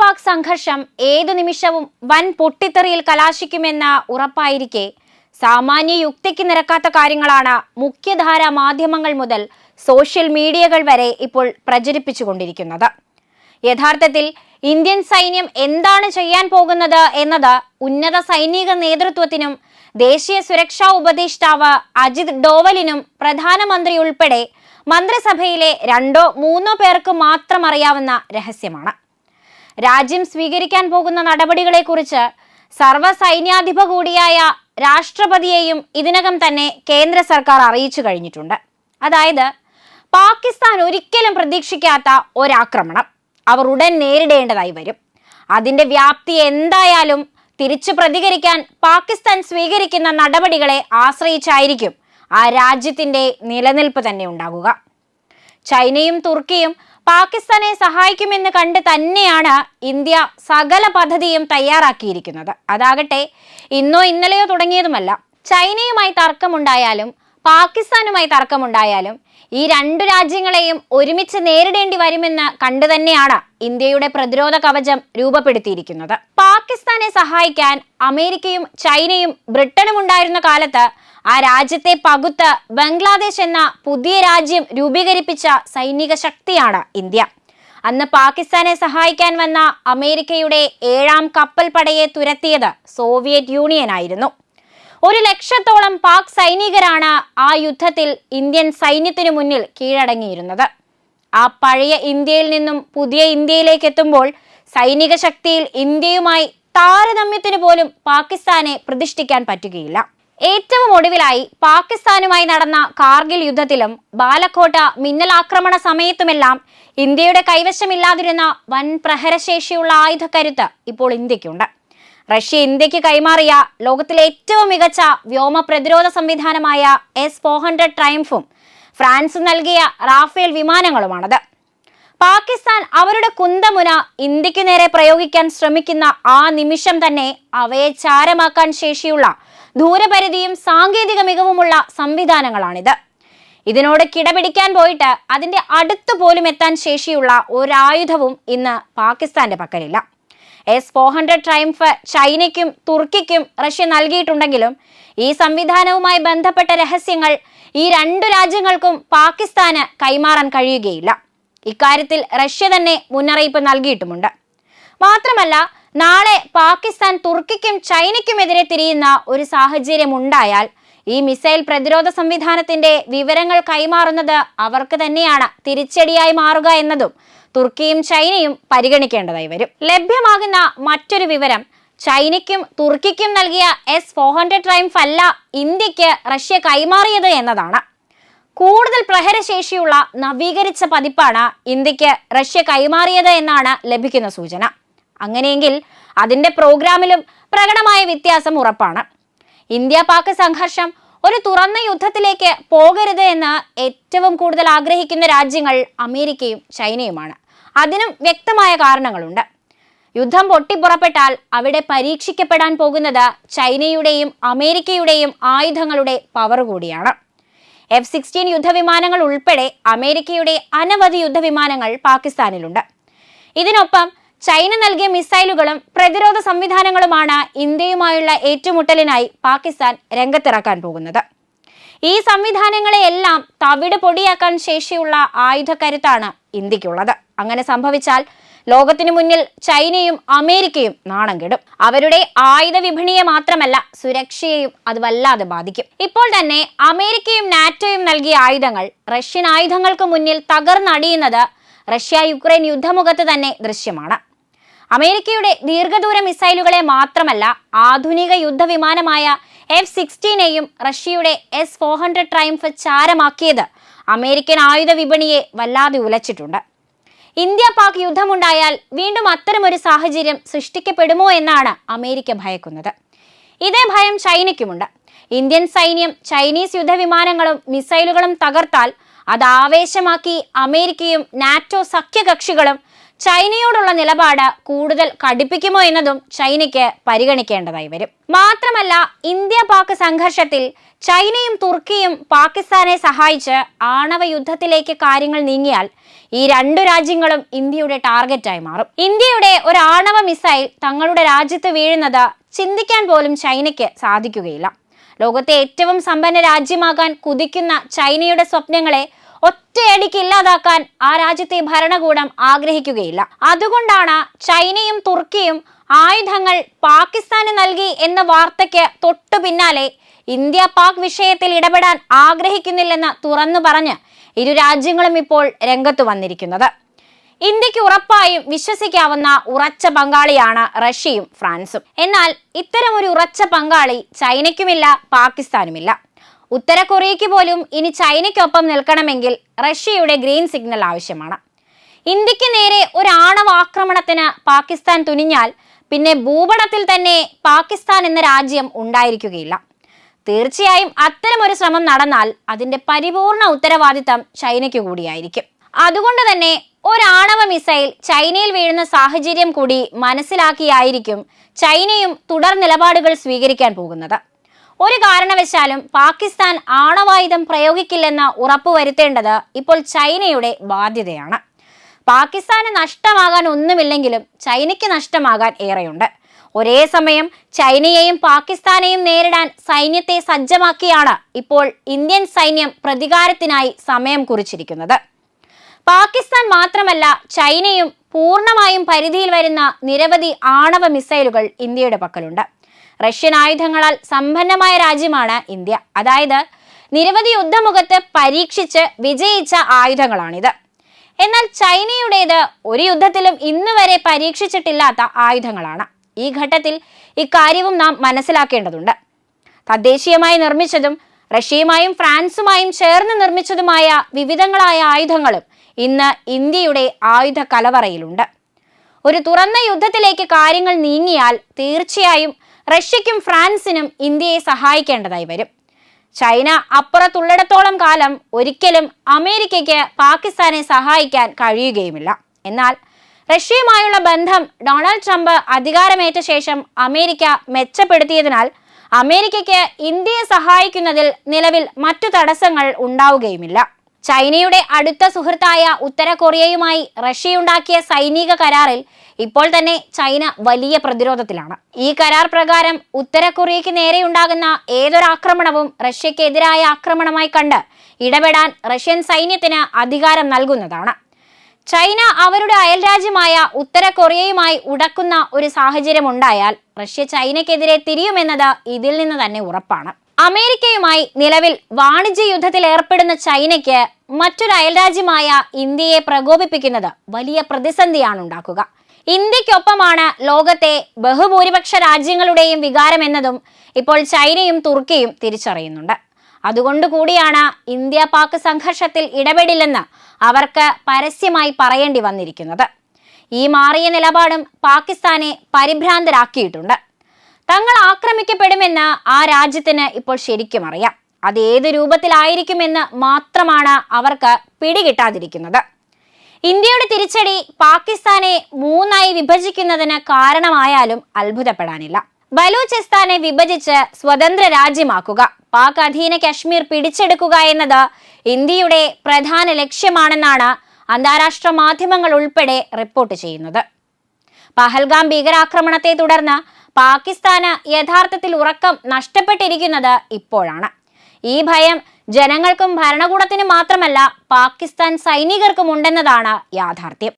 പാക് സംഘർഷം ഏതു നിമിഷവും വൻ പൊട്ടിത്തെറിയിൽ കലാശിക്കുമെന്ന ഉറപ്പായിരിക്കെ. സാമാന്യ യുക്തിക്ക് നിരക്കാത്ത കാര്യങ്ങളാണ് മുഖ്യധാര മാധ്യമങ്ങൾ മുതൽ സോഷ്യൽ മീഡിയകൾ വരെ ഇപ്പോൾ പ്രചരിപ്പിച്ചുകൊണ്ടിരിക്കുന്നത്. യഥാർത്ഥത്തിൽ ഇന്ത്യൻ സൈന്യം എന്താണ് ചെയ്യാൻ പോകുന്നത് എന്നത് ഉന്നത സൈനിക നേതൃത്വത്തിനും ദേശീയ സുരക്ഷാ ഉപദേഷ്ടാവ് അജിത് ഡോവലിനും പ്രധാനമന്ത്രി ഉൾപ്പെടെ മന്ത്രിസഭയിലെ രണ്ടോ മൂന്നോ പേർക്ക് മാത്രം അറിയാവുന്ന രഹസ്യമാണ്. രാജ്യം സ്വീകരിക്കാൻ പോകുന്ന നടപടികളെക്കുറിച്ച് സർവസൈന്യാധിപ കൂടിയായ രാഷ്ട്രപതിയെയും ഇതിനകം തന്നെ കേന്ദ്ര സർക്കാർ അറിയിച്ചു കഴിഞ്ഞിട്ടുണ്ട്. അതായത് പാകിസ്ഥാൻ ഒരിക്കലും പ്രതീക്ഷിക്കാത്ത ഒരാക്രമണം അവർ ഉടൻ നേരിടേണ്ടതായി വരും. അതിന്റെ വ്യാപ്തി എന്തായാലും തിരിച്ചു പ്രതികരിക്കാൻ പാകിസ്ഥാൻ സ്വീകരിക്കുന്ന നടപടികളെ ആശ്രയിച്ചായിരിക്കും ആ രാജ്യത്തിന്റെ നിലനിൽപ്പ് തന്നെ ഉണ്ടാകുക. ചൈനയും തുർക്കിയും പാകിസ്ഥാനെ സഹായിക്കുമെന്ന് കണ്ട് തന്നെയാണ് ഇന്ത്യ സകല പദ്ധതിയും തയ്യാറാക്കിയിരിക്കുന്നത്. അതാകട്ടെ ഇന്നോ ഇന്നലെയോ തുടങ്ങിയതുമല്ല. ചൈനയുമായി തർക്കമുണ്ടായാലും പാകിസ്ഥാനുമായി തർക്കമുണ്ടായാലും ഈ രണ്ടു രാജ്യങ്ങളെയും ഒരുമിച്ച് നേരിടേണ്ടി വരുമെന്ന് കണ്ടു തന്നെയാണ് ഇന്ത്യയുടെ പ്രതിരോധ കവചം രൂപപ്പെടുത്തിയിരിക്കുന്നത്. പാകിസ്ഥാനെ സഹായിക്കാൻ അമേരിക്കയും ചൈനയും ബ്രിട്ടനും ഉണ്ടായിരുന്ന കാലത്ത് ആ രാജ്യത്തെ പകുത്ത് ബംഗ്ലാദേശ് എന്ന പുതിയ രാജ്യം രൂപീകരിപ്പിച്ച സൈനിക ശക്തിയാണ് ഇന്ത്യ. അന്ന് പാകിസ്ഥാനെ സഹായിക്കാൻ വന്ന അമേരിക്കയുടെ ഏഴാം കപ്പൽ പടയെ തുരത്തിയത് സോവിയറ്റ് യൂണിയൻ ആയിരുന്നു. ഒരു ലക്ഷത്തോളം പാക് സൈനികരാണ് ആ യുദ്ധത്തിൽ ഇന്ത്യൻ സൈന്യത്തിനു മുന്നിൽ കീഴടങ്ങിയിരുന്നത്. ആ പഴയ ഇന്ത്യയിൽ നിന്നും പുതിയ ഇന്ത്യയിലേക്ക് എത്തുമ്പോൾ സൈനിക ശക്തിയിൽ ഇന്ത്യയുമായി താരതമ്യത്തിന് പോലും പാകിസ്ഥാനെ പ്രതിഷ്ഠിക്കാൻ പറ്റുകയില്ല. ഏറ്റവും ഒടുവിലായി പാകിസ്ഥാനുമായി നടന്ന കാർഗിൽ യുദ്ധത്തിലും ബാലക്കോട്ട മിന്നലാക്രമണ സമയത്തുമെല്ലാം ഇന്ത്യയുടെ കൈവശമില്ലാതിരുന്ന വൻ പ്രഹരശേഷിയുള്ള ആയുധക്കരുത്ത് ഇപ്പോൾ ഇന്ത്യക്കുണ്ട്. റഷ്യ ഇന്ത്യയ്ക്ക് കൈമാറിയ ലോകത്തിലെ ഏറ്റവും മികച്ച വ്യോമ പ്രതിരോധ സംവിധാനമായ എസ് ഫോർ ഹൺഡ്രഡ് ട്രയംഫും ഫ്രാൻസ് നൽകിയ റാഫേൽ വിമാനങ്ങളുമാണത്. പാകിസ്ഥാൻ അവരുടെ കുന്തമുന ഇന്ത്യയ്ക്ക് നേരെ പ്രയോഗിക്കാൻ ശ്രമിക്കുന്ന ആ നിമിഷം തന്നെ അവയെ ചാരമാക്കാൻ ശേഷിയുള്ള ദൂരപരിധിയും സാങ്കേതിക മികവുമുള്ള സംവിധാനങ്ങളാണിത്. ഇതിനോട് കിടപിടിക്കാൻ പോയിട്ട് അതിന്റെ അടുത്തു പോലും എത്താൻ ശേഷിയുള്ള ഒരായുധവും ഇന്ന് പാകിസ്ഥാന്റെ പക്കലില്ല. എസ് ഫോർ ഹൺഡ്രഡ് ട്രൈംഫ് ചൈനയ്ക്കും തുർക്കിക്കും റഷ്യ നൽകിയിട്ടുണ്ടെങ്കിലും ഈ സംവിധാനവുമായി ബന്ധപ്പെട്ട രഹസ്യങ്ങൾ ഈ രണ്ടു രാജ്യങ്ങൾക്കും പാകിസ്ഥാന് കൈമാറാൻ കഴിയുകയില്ല. ഇക്കാര്യത്തിൽ റഷ്യ തന്നെ മുന്നറിയിപ്പ് നൽകിയിട്ടുമുണ്ട്. മാത്രമല്ല നാളെ പാകിസ്ഥാൻ തുർക്കിക്കും ചൈനയ്ക്കുമെതിരെ തിരിയുന്ന ഒരു സാഹചര്യം ഉണ്ടായാൽ ഈ മിസൈൽ പ്രതിരോധ സംവിധാനത്തിന്റെ വിവരങ്ങൾ കൈമാറുന്നത് അവർക്ക് തന്നെയാണ് തിരിച്ചടിയായി മാറുക എന്നതും തുർക്കിയും ചൈനയും പരിഗണിക്കേണ്ടതായി വരും. ലഭ്യമാകുന്ന മറ്റൊരു വിവരം ചൈനയ്ക്കും തുർക്കിക്കും നൽകിയ എസ് ഫോർ ഹൺഡ്രഡ് ട്രൈംഫ് അല്ല ഇന്ത്യയ്ക്ക് റഷ്യ കൈമാറിയത് എന്നതാണ്. കൂടുതൽ പ്രഹരശേഷിയുള്ള നവീകരിച്ച പതിപ്പാണ് ഇന്ത്യയ്ക്ക് റഷ്യ കൈമാറിയത് എന്നാണ് ലഭിക്കുന്ന സൂചന. അങ്ങനെയെങ്കിൽ അതിന്റെ പ്രോഗ്രാമിലും പ്രകടമായ വ്യത്യാസം ഉറപ്പാണ്. ഇന്ത്യ പാക് സംഘർഷം ഒരു തുറന്ന യുദ്ധത്തിലേക്ക് പോകരുത് എന്ന് ഏറ്റവും കൂടുതൽ ആഗ്രഹിക്കുന്ന രാജ്യങ്ങൾ അമേരിക്കയും ചൈനയുമാണ്. അതിനും വ്യക്തമായ കാരണങ്ങളുണ്ട്. യുദ്ധം പൊട്ടിപ്പുറപ്പെട്ടാൽ അവിടെ പരീക്ഷിക്കപ്പെടാൻ പോകുന്നത് ചൈനയുടെയും അമേരിക്കയുടെയും ആയുധങ്ങളുടെ പവർ കൂടിയാണ്. എഫ് സിക്സ്റ്റീൻ യുദ്ധവിമാനങ്ങൾ ഉൾപ്പെടെ അമേരിക്കയുടെ അനവധി യുദ്ധവിമാനങ്ങൾ പാകിസ്ഥാനിലുണ്ട്. ഇതിനൊപ്പം ചൈന നൽകിയ മിസൈലുകളും പ്രതിരോധ സംവിധാനങ്ങളുമാണ് ഇന്ത്യയുമായുള്ള ഏറ്റുമുട്ടലിനായി പാകിസ്ഥാൻ രംഗത്തിറക്കാൻ പോകുന്നത്. ഈ സംവിധാനങ്ങളെയെല്ലാം തവിട് പൊടിയാക്കാൻ ശേഷിയുള്ള ആയുധക്കരുത്താണ് ഇന്ത്യക്കുള്ളത്. അങ്ങനെ സംഭവിച്ചാൽ ലോകത്തിനു മുന്നിൽ ചൈനയും അമേരിക്കയും നാണം കെടും. അവരുടെ ആയുധ വിപണിയെ മാത്രമല്ല സുരക്ഷയെയും അത് വല്ലാതെ ബാധിക്കും. ഇപ്പോൾ തന്നെ അമേരിക്കയും നാറ്റോയും നൽകിയ ആയുധങ്ങൾ റഷ്യൻ ആയുധങ്ങൾക്ക് മുന്നിൽ തകർന്നടിയുന്നത് റഷ്യ യുക്രൈൻ യുദ്ധമുഖത്ത് തന്നെ ദൃശ്യമാണ്. അമേരിക്കയുടെ ദീർഘദൂര മിസൈലുകളെ മാത്രമല്ല ആധുനിക യുദ്ധവിമാനമായ എഫ് സിക്സ്റ്റീനെയും റഷ്യയുടെ എസ് ഫോർ ഹൺഡ്രഡ് ട്രയംഫ് ചാരമാക്കിയത് അമേരിക്കൻ ആയുധ വിപണിയെ വല്ലാതെ ഉലച്ചിട്ടുണ്ട്. ഇന്ത്യ പാക് യുദ്ധമുണ്ടായാൽ വീണ്ടും അത്തരമൊരു സാഹചര്യം സൃഷ്ടിക്കപ്പെടുമോ എന്നാണ് അമേരിക്ക ഭയക്കുന്നത്. ഇതേ ഭയം ചൈനയ്ക്കുമുണ്ട്. ഇന്ത്യൻ സൈന്യം ചൈനീസ് യുദ്ധവിമാനങ്ങളും മിസൈലുകളും തകർത്താൽ അത് ആവേശമാക്കി അമേരിക്കയും നാറ്റോ സഖ്യകക്ഷികളും ചൈനയോടുള്ള നിലപാട് കൂടുതൽ കടുപ്പിക്കുമോ എന്നതും ചൈനയ്ക്ക് പരിഗണിക്കേണ്ടതായി വരും. മാത്രമല്ല ഇന്ത്യ പാക് സംഘർഷത്തിൽ ചൈനയും തുർക്കിയും പാകിസ്ഥാനെ സഹായിച്ച് ആണവ യുദ്ധത്തിലേക്ക് കാര്യങ്ങൾ നീങ്ങിയാൽ ഈ രണ്ടു രാജ്യങ്ങളും ഇന്ത്യയുടെ ടാർഗറ്റായി മാറും. ഇന്ത്യയുടെ ഒരു ആണവ മിസൈൽ തങ്ങളുടെ രാജ്യത്ത് വീഴുന്നത് ചിന്തിക്കാൻ പോലും ചൈനയ്ക്ക് സാധിക്കുകയില്ല. ലോകത്തെ ഏറ്റവും സമ്പന്ന രാജ്യമാകാൻ കുതിക്കുന്ന ചൈനയുടെ സ്വപ്നങ്ങളെ ഒറ്റയടിക്ക് ഇല്ലാതാക്കാൻ ആ രാജ്യത്തെ ഭരണകൂടം ആഗ്രഹിക്കുകയില്ല. അതുകൊണ്ടാണ് ചൈനയും തുർക്കിയും ആയുധങ്ങൾ പാകിസ്ഥാന് നൽകി എന്ന വാർത്തയ്ക്ക് തൊട്ടു പിന്നാലെ ഇന്ത്യ പാക് വിഷയത്തിൽ ഇടപെടാൻ ആഗ്രഹിക്കുന്നില്ലെന്ന് തുറന്നു പറഞ്ഞ് ഇരു രാജ്യങ്ങളും ഇപ്പോൾ രംഗത്ത് വന്നിരിക്കുന്നത്. ഇന്ത്യയ്ക്ക് ഉറപ്പായും വിശ്വസിക്കാവുന്ന ഉറച്ച പങ്കാളിയാണ് റഷ്യയും ഫ്രാൻസും. എന്നാൽ ഇത്തരം ഒരു ഉറച്ച പങ്കാളി ചൈനയ്ക്കുമില്ല പാകിസ്ഥാനുമില്ല. ഉത്തര കൊറിയയ്ക്ക് പോലും ഇനി ചൈനയ്ക്കൊപ്പം നിൽക്കണമെങ്കിൽ റഷ്യയുടെ ഗ്രീൻ സിഗ്നൽ ആവശ്യമാണ്. ഇന്ത്യയ്ക്ക് നേരെ ഒരു ആണവ ആക്രമണത്തിന് പാകിസ്ഥാൻ തുനിഞ്ഞാൽ പിന്നെ ഭൂപടത്തിൽ തന്നെ പാകിസ്ഥാൻ എന്ന രാജ്യം ഉണ്ടായിരിക്കുകയില്ല. തീർച്ചയായും അത്തരമൊരു ശ്രമം നടന്നാൽ അതിന്റെ പരിപൂർണ ഉത്തരവാദിത്തം ചൈനയ്ക്ക് കൂടിയായിരിക്കും. അതുകൊണ്ട് തന്നെ ഒരാണവ മിസൈൽ ചൈനയിൽ വീഴുന്ന സാഹചര്യം കൂടി മനസ്സിലാക്കിയായിരിക്കും ചൈനയും തുടർ നിലപാടുകൾ സ്വീകരിക്കാൻ പോകുന്നത്. ഒരു കാരണവശാലും പാകിസ്ഥാൻ ആണവായുധം പ്രയോഗിക്കില്ലെന്ന ഉറപ്പുവരുത്തേണ്ടത് ഇപ്പോൾ ചൈനയുടെ ബാധ്യതയാണ്. പാകിസ്ഥാന് നഷ്ടമാകാൻ ഒന്നുമില്ലെങ്കിലും ചൈനയ്ക്ക് നഷ്ടമാകാൻ ഏറെയുണ്ട്. ഒരേ സമയം ചൈനയെയും പാകിസ്ഥാനെയും നേരിടാൻ സൈന്യത്തെ സജ്ജമാക്കിയാണ് ഇപ്പോൾ ഇന്ത്യൻ സൈന്യം പ്രതികാരത്തിനായി സമയം കുറിച്ചിരിക്കുന്നത്. പാകിസ്ഥാൻ മാത്രമല്ല ചൈനയും പൂർണമായും പരിധിയിൽ വരുന്ന നിരവധി ആണവ മിസൈലുകൾ ഇന്ത്യയുടെ പക്കലുണ്ട്. റഷ്യൻ ആയുധങ്ങളാൽ സമ്പന്നമായ രാജ്യമാണ് ഇന്ത്യ. അതായത് നിരവധി യുദ്ധമുഖത്ത് പരീക്ഷിച്ച് വിജയിച്ച ആയുധങ്ങളാണിത്. എന്നാൽ ചൈനയുടേത് ഒരു യുദ്ധത്തിലും ഇന്ന് വരെ പരീക്ഷിച്ചിട്ടില്ലാത്ത ആയുധങ്ങളാണ്. ഈ ഘട്ടത്തിൽ ഇക്കാര്യവും നാം മനസ്സിലാക്കേണ്ടതുണ്ട്. തദ്ദേശീയമായി നിർമ്മിച്ചതും റഷ്യയുമായും ഫ്രാൻസുമായും ചേർന്ന് നിർമ്മിച്ചതുമായ വിവിധങ്ങളായ ആയുധങ്ങളും ഇന്ന് ഇന്ത്യയുടെ ആയുധ കലവറയിലുണ്ട്. ഒരു തുറന്ന യുദ്ധത്തിലേക്ക് കാര്യങ്ങൾ നീങ്ങിയാൽ തീർച്ചയായും റഷ്യയ്ക്കും ഫ്രാൻസിനും ഇന്ത്യയെ സഹായിക്കേണ്ടതായി വരും. ചൈന അപ്പുറത്തുള്ളിടത്തോളം കാലം ഒരിക്കലും അമേരിക്കയ്ക്ക് പാകിസ്ഥാനെ സഹായിക്കാൻ കഴിയുകയുമില്ല. എന്നാൽ റഷ്യയുമായുള്ള ബന്ധം ഡൊണാൾഡ് ട്രംപ് അധികാരമേറ്റ ശേഷം അമേരിക്ക മെച്ചപ്പെടുത്തിയതിനാൽ അമേരിക്കയ്ക്ക് ഇന്ത്യയെ സഹായിക്കുന്നതിൽ നിലവിൽ മറ്റു തടസ്സങ്ങൾ ഉണ്ടാവുകയുമില്ല. ചൈനയുടെ അടുത്ത സുഹൃത്തായ ഉത്തര കൊറിയയുമായി റഷ്യയുണ്ടാക്കിയ സൈനിക കരാറിൽ ഇപ്പോൾ തന്നെ ചൈന വലിയ പ്രതിരോധത്തിലാണ്. ഈ കരാർ പ്രകാരം ഉത്തര കൊറിയയ്ക്ക് നേരെയുണ്ടാകുന്ന ഏതൊരാക്രമണവും റഷ്യക്കെതിരായ ആക്രമണമായി കണ്ട് ഇടപെടാൻ റഷ്യൻ സൈന്യത്തിന് അധികാരം നൽകുന്നതാണ്. ചൈന അവരുടെ അയൽരാജ്യമായ ഉത്തര കൊറിയയുമായി ഉടക്കുന്ന ഒരു സാഹചര്യം ഉണ്ടായാൽ റഷ്യ ചൈനയ്ക്കെതിരെ തിരിയുമെന്നത് ഇതിൽ നിന്ന് തന്നെ ഉറപ്പാണ്. അമേരിക്കയുമായി നിലവിൽ വാണിജ്യ യുദ്ധത്തിൽ ഏർപ്പെടുന്ന ചൈനയ്ക്ക് മറ്റൊരു അയൽരാജ്യമായ ഇന്ത്യയെ പ്രകോപിപ്പിക്കുന്നത് വലിയ പ്രതിസന്ധിയാണ് ഉണ്ടാക്കുക. ഇന്ത്യക്കൊപ്പമാണ് ലോകത്തെ ബഹുഭൂരിപക്ഷ രാജ്യങ്ങളുടെയും വികാരം എന്നതും ഇപ്പോൾ ചൈനയും തുർക്കിയും തിരിച്ചറിയുന്നുണ്ട്. അതുകൊണ്ട് കൂടിയാണ് ഇന്ത്യ പാക് സംഘർഷത്തിൽ ഇടപെടില്ലെന്ന് അവർക്ക് പരസ്യമായി പറയേണ്ടി വന്നിരിക്കുന്നത്. ഈ മാറിയ നിലപാടും പാകിസ്ഥാനെ പരിഭ്രാന്തരാക്കിയിട്ടുണ്ട്. തങ്ങൾ ആക്രമിക്കപ്പെടുമെന്ന് ആ രാജ്യത്തിന് ഇപ്പോൾ ശരിക്കും അറിയാം. അത് ഏത് രൂപത്തിലായിരിക്കുമെന്ന് മാത്രമാണ് അവർക്ക് പിടികിട്ടാതിരിക്കുന്നത്. ഇന്ത്യയുടെ തിരിച്ചടി പാകിസ്ഥാനെ മൂന്നായി വിഭജിക്കുന്നതിന് കാരണമായാലും അത്ഭുതപ്പെടാനില്ല. ബലൂചിസ്ഥാനെ വിഭജിച്ച് സ്വതന്ത്ര രാജ്യമാക്കുക പാക് അധീന കശ്മീർ പിടിച്ചെടുക്കുക എന്നത് ഇന്ത്യയുടെ പ്രധാന ലക്ഷ്യമാണെന്നാണ് അന്താരാഷ്ട്ര മാധ്യമങ്ങൾ ഉൾപ്പെടെ റിപ്പോർട്ട് ചെയ്യുന്നത്. പഹൽഗാം ഭീകരാക്രമണത്തെ തുടർന്ന് പാകിസ്ഥാന് യഥാർത്ഥത്തിൽ ഉറക്കം നഷ്ടപ്പെട്ടിരിക്കുന്നത് ഇപ്പോഴാണ്. ഈ ഭയം ജനങ്ങൾക്കും ഭരണകൂടത്തിനും മാത്രമല്ല പാകിസ്ഥാൻ സൈനികർക്കും ഉണ്ടെന്നതാണ് യാഥാർത്ഥ്യം.